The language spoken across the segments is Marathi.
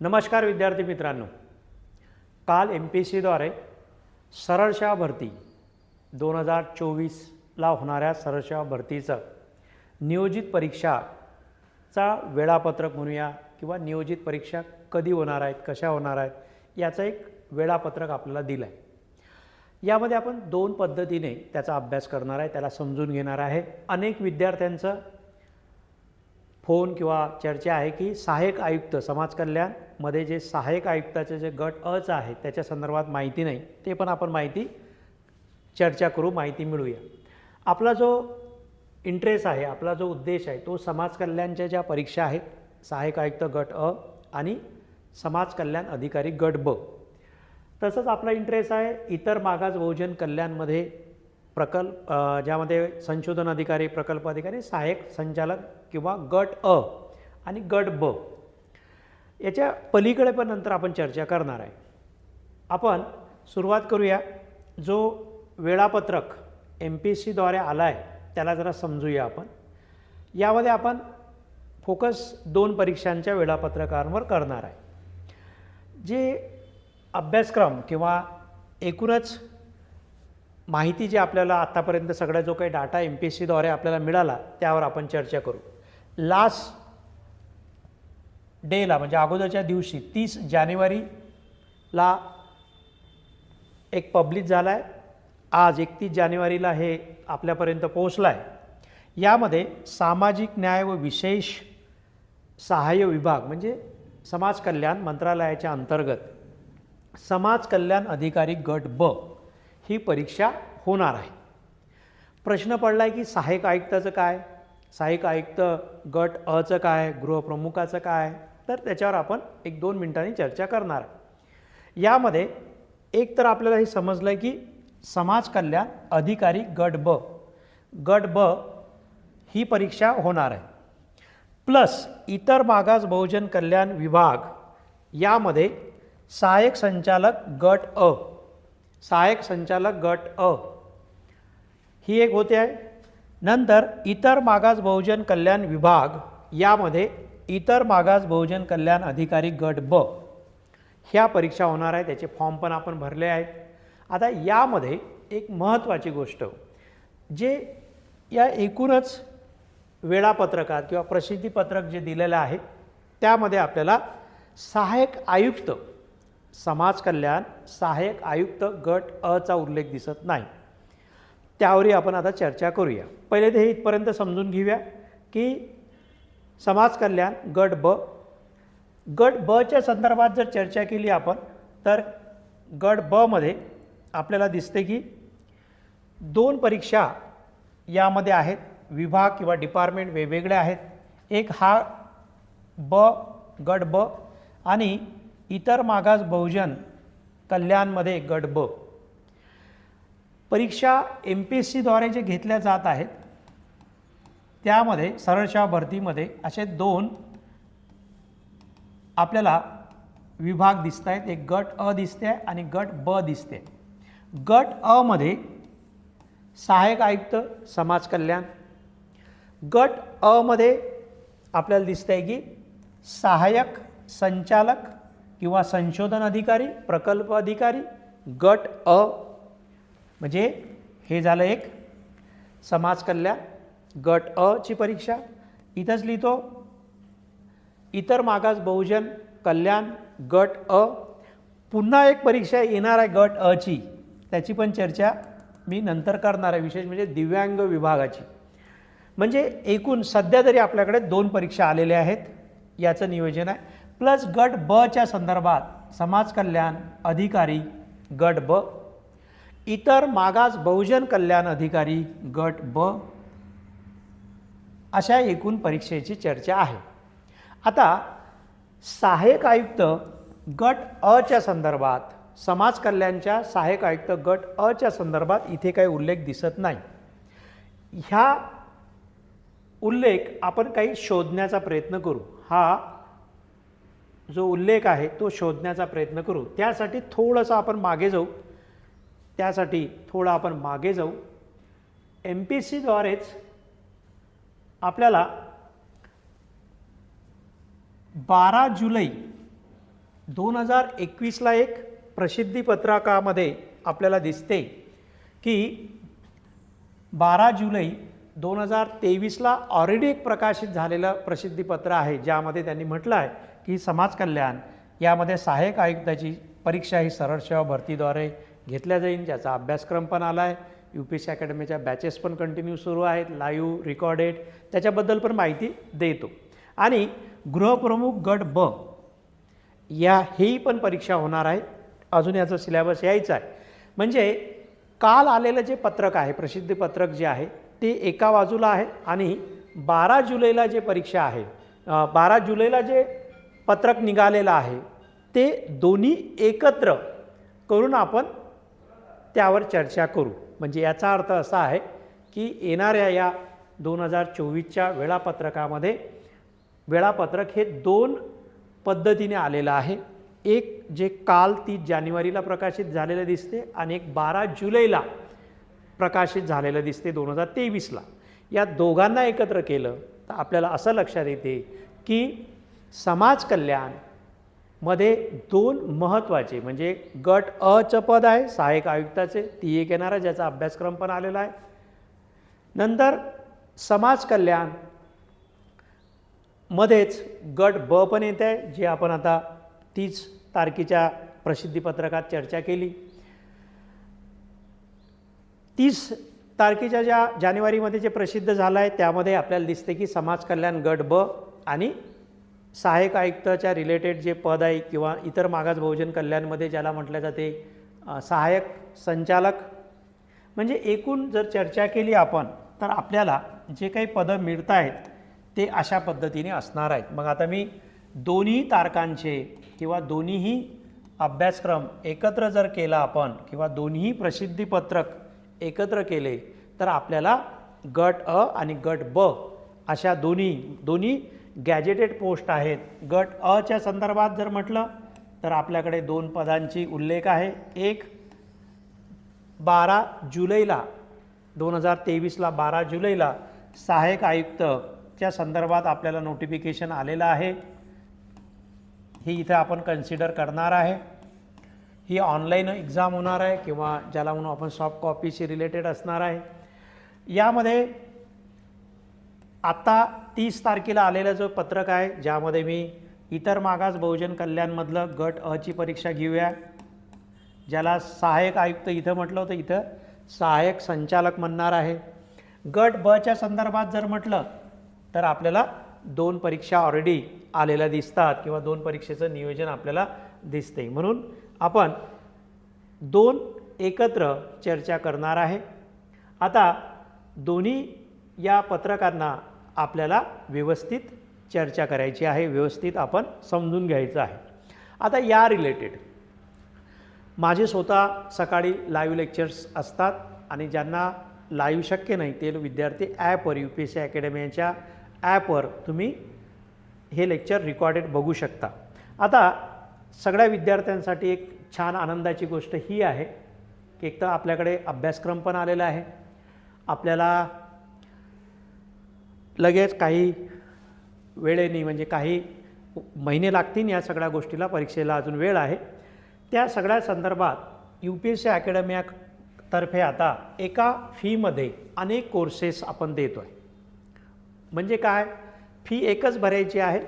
नमस्कार विद्यार्थी मित्रांनो. काल एम पी एस सीद्वारे सरळशा भरती दोन हजार चोवीसला होणाऱ्या सरळशा भरतीचं नियोजित परीक्षाचा वेळापत्रक म्हणूया किंवा नियोजित परीक्षा कधी होणार आहेत कशा होणार आहेत याचं एक वेळापत्रक आपल्याला दिलं आहे यामध्ये आपण दोन पद्धतीने त्याचा अभ्यास करणार आहे त्याला समजून घेणार आहे. अनेक विद्यार्थ्यांचं फोन किंवा चर्चा आहे की सहाय्यक आयुक्त समाज कल्याणमध्ये जे सहाय्यक आयुक्ताचे जे गट अच आहे त्याच्या संदर्भात माहिती नाही. ते पण आपण माहिती चर्चा करू माहिती मिळूया. आपला जो इंटरेस्ट आहे आपला जो उद्देश आहे तो समाज कल्याणच्या ज्या परीक्षा आहेत सहाय्यक आयुक्त गट अ आणि समाज कल्याण अधिकारी गट ब. तसंच आपला इंटरेस्ट आहे इतर मागास बहुजन कल्याणमध्ये प्रकल्प ज्यामध्ये संशोधन अधिकारी प्रकल्प अधिकारी सहाय्यक संचालक किंवा गट अ आणि गट ब. याच्या पलीकडे पण नंतर आपण चर्चा करणार आहे. आपण सुरुवात करूया. जो वेळापत्रक एम पी एस सीद्वारे आला आहे त्याला जरा समजूया आपण. यामध्ये आपण फोकस दोन परीक्षांच्या वेळापत्रकांवर करणार आहे. जे अभ्यासक्रम किंवा एकूणच माहिती जी आपल्याला आत्तापर्यंत सगळा जो काही डाटा एम पी एस सीद्वारे आपल्याला मिळाला त्यावर आपण चर्चा करू. लास्ट डेला म्हणजे अगोदरच्या दिवशी तीस जानेवारीला एक पब्लिश झाला आहे आज एकतीस जानेवारीला हे आपल्यापर्यंत पोहोचलं आहे यामध्ये सामाजिक न्याय व विशेष सहाय्य विभाग म्हणजे समाज कल्याण मंत्रालयाच्या अंतर्गत समाज कल्याण अधिकारी गट ब ही परीक्षा होणार आहे. प्रश्न पडला आहे की सहाय्यक आयुक्ताचं काय? सहाय्यक आयुक्त गट अचं काय? गृहप्रमुखाचं काय? तर त्याच्यावर आपण एक दोन मिनिटांनी चर्चा करणार. आहे यामध्ये एक तर आपल्याला हे समजलं आहे की समाज कल्याण अधिकारी गट ब. गट ब ही परीक्षा होणार आहे. प्लस इतर मागास बहुजन कल्याण विभाग यामध्ये सहाय्यक संचालक गट अ. सहाय्यक संचालक गट अ. ही एक होते आहे. नंतर इतर मागास बहुजन कल्याण विभाग यामध्ये इतर मागास बहुजन कल्याण अधिकारी गट ब. ह्या परीक्षा होणार आहे. त्याचे फॉर्म पण आपण भरले आहेत. आता यामध्ये एक महत्त्वाची गोष्ट जे या एकूणच वेळापत्रकात किंवा प्रसिद्धीपत्रक जे दिलेलं आहे त्यामध्ये आपल्याला सहाय्यक आयुक्त समाज कल्याण सहाय्यक आयुक्त गट अचा उल्लेख दिसत नाही. त्यावरही आपण आता चर्चा करूया. पहिले ते हे इथपर्यंत समजून घेऊया की समाज कल्याण गट ब. गट बच्या संदर्भात जर चर्चा केली आपण तर गट बमध्ये आपल्याला दिसते की दोन परीक्षा यामध्ये आहेत. विभाग किंवा डिपार्टमेंट वेगवेगळे आहेत. एक हा ब गट ब आणि इतर मागास बहुजन कल्याणमध्ये गट ब परीक्षा एम पी एस सीद्वारे जे घेतल्या जात आहेत त्यामध्ये सरळशा भरतीमध्ये असे दोन आपल्याला विभाग दिसत आहेत एक गट अ दिसते आणि गट ब दिसते. गट अमध्ये सहाय्यक आयुक्त समाज कल्याण. गट अमध्ये आपल्याला दिसतं आहे की सहाय्यक संचालक किंवा संशोधन अधिकारी प्रकल्प अधिकारी गट अ म्हणजे हे झालं एक. समाज कल्याण गट अ ची परीक्षा. इथंच लिहितो. इतर मागास बहुजन कल्याण गट अ. पुन्हा एक परीक्षा येणार आहे गट अ ची. त्याची पण चर्चा मी नंतर करणार आहे. विशेष म्हणजे दिव्यांग विभागाची. म्हणजे एकूण सध्या तरी आपल्याकडे दोन परीक्षा आलेल्या आहेत. याचं नियोजन आहे. प्लस गट बच्या संदर्भात समाज कल्याण अधिकारी गट ब. इतर मागास बहुजन कल्याण अधिकारी गट ब. अशा एकूण परीक्षेची चर्चा आहे. आता सहाय्यक आयुक्त गट अच्या संदर्भात समाज कल्याणच्या सहाय्यक आयुक्त गट अच्या संदर्भात इथे काही उल्लेख दिसत नाही. ह्या उल्लेख आपण काही शोधण्याचा प्रयत्न करू. हा जो उल्लेख आहे तो शोधण्याचा प्रयत्न करू. त्यासाठी थोडंसं आपण मागे जाऊ. त्यासाठी थोडं आपण मागे जाऊ. एम पी एस सीद्वारेच आपल्याला बारा जुलै दोन हजार एकवीसला एक प्रसिद्धीपत्रकामध्ये आपल्याला दिसते की बारा जुलै दोन हजार तेवीसला ऑलरेडी एक प्रकाशित झालेलं प्रसिद्धीपत्र आहे ज्यामध्ये त्यांनी म्हटलं आहे की समाज कल्याण यामध्ये सहाय्यक आयुक्ताची परीक्षा ही सरळ सेवा भरतीद्वारे घेतल्या जाईल ज्याचा अभ्यासक्रम पण आला आहे यू पी एस सी अकॅडमीच्या बॅचेस पण कंटिन्यू सुरू आहेत लाईव्ह रिकॉर्डेड त्याच्याबद्दल पण माहिती देतो. आणि गृहप्रमुख गट ब या हेही पण परीक्षा होणार आहे. अजून याचं सिलेबस यायचं आहे. म्हणजे काल आलेलं जे पत्रक आहे प्रसिद्धी पत्रक जे आहे ते एका बाजूला आहे आणि बारा जुलैला जे परीक्षा आहे बारा जुलैला जे पत्रक निघालेलं आहे. ते दोन्ही एकत्र करून आपण त्यावर चर्चा करू. म्हणजे याचा अर्थ असा आहे की येणाऱ्या या दोन हजार चोवीसच्या वेळापत्रकामध्ये वेळापत्रक हे दोन पद्धतीने आलेलं आहे. एक जे काल तीस जानेवारीला प्रकाशित झालेलं दिसते आणि एक बारा जुलैला प्रकाशित झालेलं दिसते दोन हजार तेवीसला. या दोघांना एकत्र केलं तर आपल्याला असं लक्षात येते की समाज कल्याणमध्ये दोन महत्त्वाचे म्हणजे गट अचं पद आहे सहाय्यक आयुक्ताचे ती एक येणार आहे ज्याचा अभ्यासक्रम पण आलेला आहे. नंतर समाज कल्याण मध्येच गट ब पण येत आहे जे आपण आता तीच तारखेच्या प्रसिद्धीपत्रकात चर्चा केली. तीस तारखेच्या ज्या जानेवारीमध्ये जे प्रसिद्ध झालं आहे त्यामध्ये आपल्याला दिसते की समाज कल्याण गट ब आणि सहाय्यक आयुक्ताच्या रिलेटेड जे पद आहे किंवा इतर मागास बहुजन कल्याणमध्ये ज्याला म्हटलं जाते सहाय्यक संचालक. म्हणजे एकूण जर चर्चा केली आपण तर आपल्याला जे काही पदं मिळत आहेत ते अशा पद्धतीने असणार आहेत. मग आता मी दोन्ही तारकांचे किंवा दोन्हीही अभ्यासक्रम एकत्र जर केला आपण किंवा दोन्ही प्रसिद्धीपत्रक एकत्र केले तर आपल्याला गट अ आणि गट ब अशा दोन्ही दोन्ही गॅजेटेड पोस्ट आहेत. गट अच्या संदर्भात जर म्हटलं तर आपल्याकडे दोन पदांची उल्लेख आहे. एक बारा जुलैला दोन हजार तेवीसला बारा जुलैला सहाय्यक आयुक्तच्या संदर्भात आपल्याला नोटिफिकेशन आलेलं आहे. ही इथं आपण कन्सिडर करणार आहे. ही ऑनलाईन एक्झाम होणार आहे किंवा ज्याला म्हणून आपण सॉफ्ट कॉपीशी रिलेटेड असणार आहे. यामध्ये आत्ता तीस तारखेला आलेलं जो पत्रक आहे ज्यामध्ये मी इतर मागास बहुजन कल्याणमधलं गट अची परीक्षा घेऊया. ज्याला सहाय्यक आयुक्त इथं म्हटलं होतं इथं सहाय्यक संचालक म्हणणार आहे. गट बच्या संदर्भात जर म्हटलं तर आपल्याला दोन परीक्षा ऑलरेडी आलेल्या दिसतात किंवा दोन परीक्षेचं नियोजन आपल्याला दिसते म्हणून आपण दोन एकत्र चर्चा करणार आहे. आता दोन्ही या पत्रकांना आपल्याला व्यवस्थित चर्चा करायची आहे व्यवस्थित आपण समजून घ्यायचं आहे. आता या रिलेटेड माझे स्वतः सकाळी लाईव्ह लेक्चर्स असतात आणि ज्यांना लाईव्ह शक्य नाही ते विद्यार्थी ॲपवर यू पी एस सी अकॅडमीच्या ॲपवर तुम्ही हे लेक्चर रेकॉर्डेड बघू शकता. आता सगळ्या विद्यार्थ्यांसाठी एक छान आनंदाची गोष्ट ही आहे की एक तर आपल्याकडे अभ्यासक्रम पण आलेला आहे. आपल्याला लगेच काही वेळेने म्हणजे काही महिने लागतील या सगळ्या गोष्टीला परीक्षेला अजून वेळ आहे. त्या सगळ्या संदर्भात यू पी एस सी अकॅडमीतर्फे आता एका फीमध्ये अनेक कोर्सेस आपण देतो आहे म्हणजे काय? फी एकच भरायची आहे.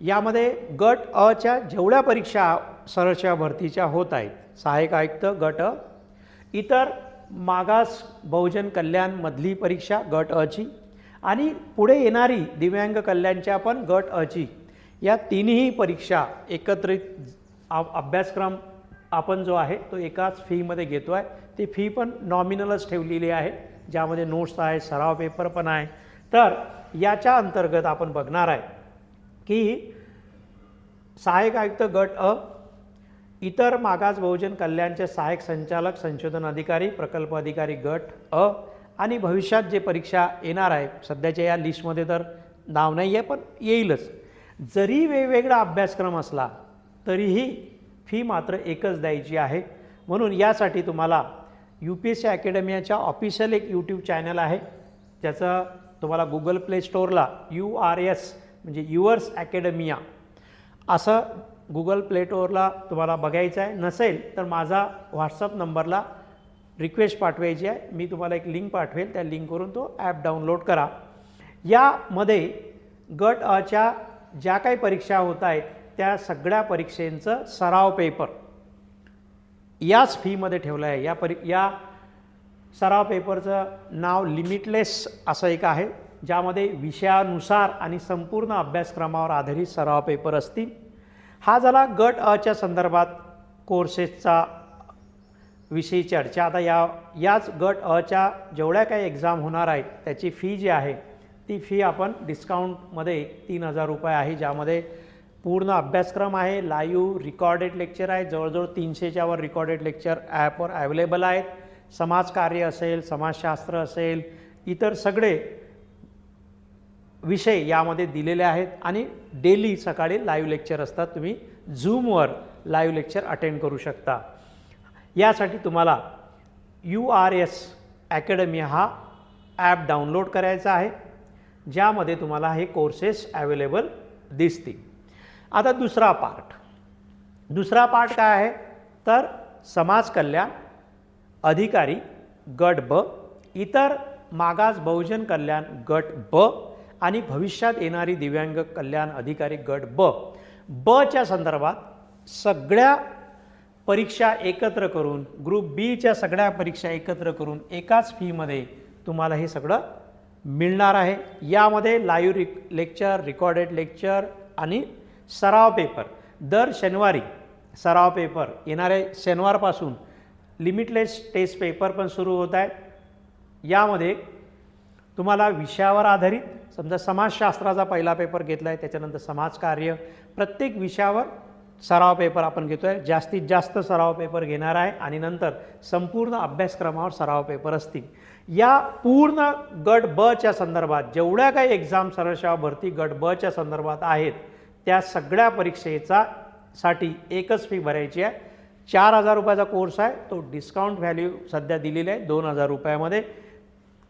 यामध्ये गट अच्या जेवढ्या परीक्षा सरळच्या भरतीच्या होत आहेत सहाय्यक आयुक्त गट अ इतर मागास बहुजन कल्याणमधली परीक्षा गट अची आणि पुढे येणारी दिव्यांग कल्याणच्या पण गट अची या तिन्ही परीक्षा एकत्रित अभ्यासक्रम आपण जो आहे तो एकाच फीमध्ये घेतो आहे ती फी पण नॉमिनलच ठेवलेली आहे. ज्यामध्ये नोट्स आहे सराव पेपर पण आहे. तर याच्या अंतर्गत आपण बघणार आहे की सहाय्यक आयुक्त गट अ इतर मागास बहुजन कल्याणचे सहाय्यक संचालक संशोधन अधिकारी प्रकल्प अधिकारी गट अ आणि भविष्यात जे परीक्षा येणार आहे सध्याच्या या लिस्टमध्ये तर नाव नाही आहे पण येईलच. जरी वेगवेगळा अभ्यासक्रम असला तरीही फी मात्र एकच द्यायची आहे. म्हणून यासाठी तुम्हाला यू पी एस सी अकॅडमीच्या ऑफिशियल एक यूट्यूब चॅनल आहे. ज्याचं तुम्हाला गुगल प्ले स्टोअरला यू आर एस म्हणजे युअर्स अकॅडमिया असं गुगल प्ले स्टोअरला तुम्हाला बघायचं आहे. नसेल तर माझा व्हॉट्सअप नंबरला रिक्वेस्ट पाठवायची आहे. मी तुम्हाला एक लिंक पाठवेल. त्या लिंकवरून तो ॲप डाउनलोड करा. यामध्ये गट अच्या ज्या काही परीक्षा होत आहेत त्या सगळ्या परीक्षेंचं सराव पेपर याच फीमध्ये ठेवलं आहे या परी या सराव पेपरचं नाव लिमिटलेस असं एक आहे ज्यामध्ये विषयानुसार आणि संपूर्ण अभ्यासक्रमावर आधारित सराव पेपर असतील. हा झाला गट अच्या संदर्भात कोर्सेसचा विषयी चर्चा. आता या याच गट अच्या जेवढ्या काही एक्झाम होणार आहेत त्याची फी जी आहे ती फी आपण डिस्काउंटमध्ये तीन हजार रुपये आहे ज्यामध्ये पूर्ण अभ्यासक्रम आहे लाईव्ह रिकॉर्डेड लेक्चर आहे जवळजवळ तीनशेच्यावर रिकॉर्डेड लेक्चर ॲपवर अवेलेबल आहेत. समाजकार्य असेल समाजशास्त्र असेल इतर सगळे विषय यामध्ये दिलेले आहेत आणि डेली सकाळी लाईव्ह लेक्चर असतात. तुम्ही झूमवर लाईव्ह लेक्चर अटेंड करू शकता. यासाठी तुम्हाला यू आर एस अकॅडमी हा ॲप डाउनलोड करायचा आहे ज्यामध्ये तुम्हाला हे कोर्सेस अवेलेबल दिसतील. आता दुसरा पार्ट दुसरा पार्ट काय आहे? तर समाज कल्याण अधिकारी गट ब इतर मागास बहुजन कल्याण गट ब आणि भविष्यात येणारी दिव्यांग कल्याण अधिकारी गट ब. बच्या संदर्भात सगळ्या परीक्षा एकत्र करून ग्रुप बीच्या सगळ्या परीक्षा एकत्र करून एकाच फीमध्ये तुम्हाला हे सगळं मिळणार आहे. यामध्ये live rec lecture recorded lecture आणि सराव पेपर दर शनिवारी सराव पेपर येणाऱ्या शनिवारपासून लिमिटलेस टेस्ट पेपर पण सुरू होत आहे यामध्ये तुम्हाला विषयावर आधारित समजा समाजशास्त्राचा पहिला पेपर घेतला आहे त्याच्यानंतर समाजकार्य प्रत्येक विषयावर सराव पेपर आपण घेतो आहे जास्तीत जास्त सराव पेपर घेणार आहे आणि नंतर संपूर्ण अभ्यासक्रमावर सराव पेपर असतील. या पूर्ण गट बच्या संदर्भात जेवढ्या काही एक्झाम सरळसेवा भरती गट बच्या संदर्भात आहेत त्या सगळ्या परीक्षेचा साठी एकच फी भरायची आहे. चार हजार रुपयाचा कोर्स आहे. तो डिस्काउंट व्हॅल्यू सध्या दिलेली आहे दोन हजार रुपयामध्ये.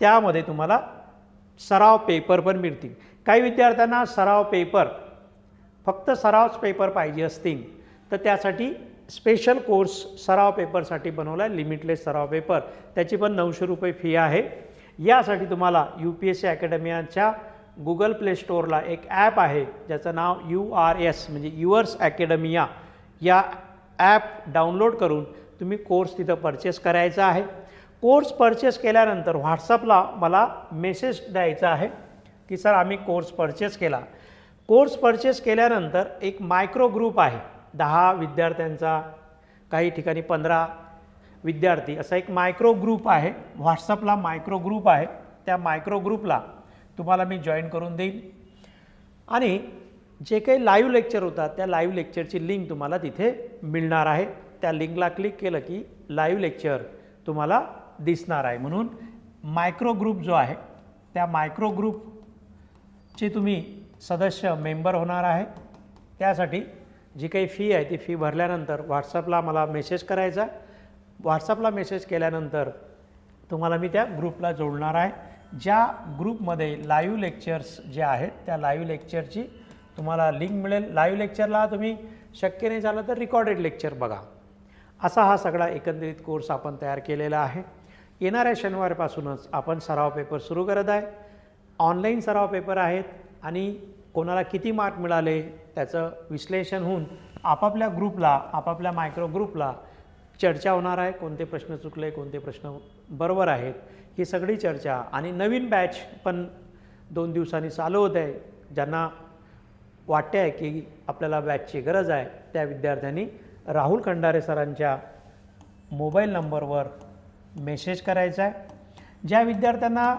त्यामध्ये तुम्हाला सराव पेपर पण मिळतील. काही विद्यार्थ्यांना सराव पेपर फक्त सरावच पेपर पाहिजे असतील तर त्यासाठी स्पेशल कोर्स सराव पेपरसाठी बनवला आहे लिमिटलेस सराव पेपर. त्याची पण नऊशे रुपये फी आहे. यासाठी तुम्हाला यू पी एस सी अकॅडमियाच्या गुगल प्ले स्टोअरला एक ॲप आहे ज्याचं नाव यू आर एस म्हणजे युअर्स अकॅडमिया या ॲप डाउनलोड करून तुम्ही कोर्स तिथं परचेस करायचा आहे. कोर्स परचेस केल्यानंतर व्हॉट्सअपला मला मेसेज द्यायचा आहे की सर आम्ही कोर्स परचेस केला. कोर्स परचेस केल्यानंतर एक मायक्रो ग्रुप आहे. दहा विद्यार्थ्यांचा काही ठिकाणी पंधरा विद्यार्थी असा एक मायक्रो ग्रुप आहे. व्हॉट्सअपला मायक्रो ग्रुप आहे. त्या मायक्रो ग्रुपला तुम्हाला मी जॉईन करून देईन. आणि जे काही लाईव्ह लेक्चर होतात त्या लाईव्ह लेक्चरची लिंक तुम्हाला तिथे मिळणार आहे. त्या लिंकला क्लिक केलं की लाईव्ह लेक्चर तुम्हाला दिसणार आहे. म्हणून मायक्रो ग्रुप जो आहे त्या मायक्रो ग्रुपचे तुम्ही सदस्य मेंबर होणार आहे. त्यासाठी जी काही फी आहे ती फी भरल्यानंतर व्हॉट्सअपला मला मेसेज करायचा व्हॉट्सअपला मेसेज केल्यानंतर तुम्हाला मी त्या ग्रुपला जोडणार आहे. ज्या ग्रुपमध्ये लाईव्ह लेक्चर्स जे आहेत त्या लाईव्ह लेक्चरची तुम्हाला लिंक मिळेल. लाईव्ह लेक्चरला तुम्ही शक्य नाही झालं तर रिकॉर्डेड लेक्चर बघा. असा हा सगळा एकंदरीत कोर्स आपण तयार केलेला आहे. येणाऱ्या शनिवारपासूनच आपण सराव पेपर सुरू करत आहे. ऑनलाईन सराव पेपर आहेत. आणि कोणाला किती मार्क मिळाले त्याचं विश्लेषण होऊन आपापल्या ग्रुपला आपापल्या मायक्रो ग्रुपला चर्चा होणार आहे. कोणते प्रश्न चुकले कोणते प्रश्न बरोबर आहेत ही सगळी चर्चा. आणि नवीन बॅच पण दोन दिवसांनी चालू होत आहे. ज्यांना वाटते आहे की आपल्याला बॅचची गरज आहे त्या विद्यार्थ्यांनी राहुल खंडारे सरांच्या मोबाईल नंबरवर मेसेज करायचा आहे. ज्या विद्यार्थ्यांना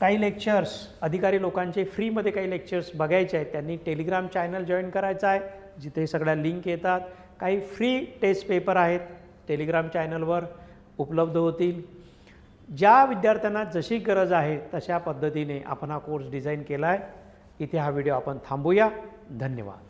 काही लेक्चर्स अधिकारी लोकांचे फ्रीमध्ये काही लेक्चर्स बघायचे आहेत. त्यांनी टेलिग्राम चॅनल जॉईन करायचं आहे. जिथे सगळ्या लिंक येतात. काही फ्री टेस्ट पेपर आहेत. टेलिग्राम चॅनलवर उपलब्ध होतील. ज्या विद्यार्थ्यांना जशी गरज आहे तशा पद्धतीने आपण हा कोर्स डिझाईन केला आहे इथे हा व्हिडिओ आपण थांबूया. धन्यवाद.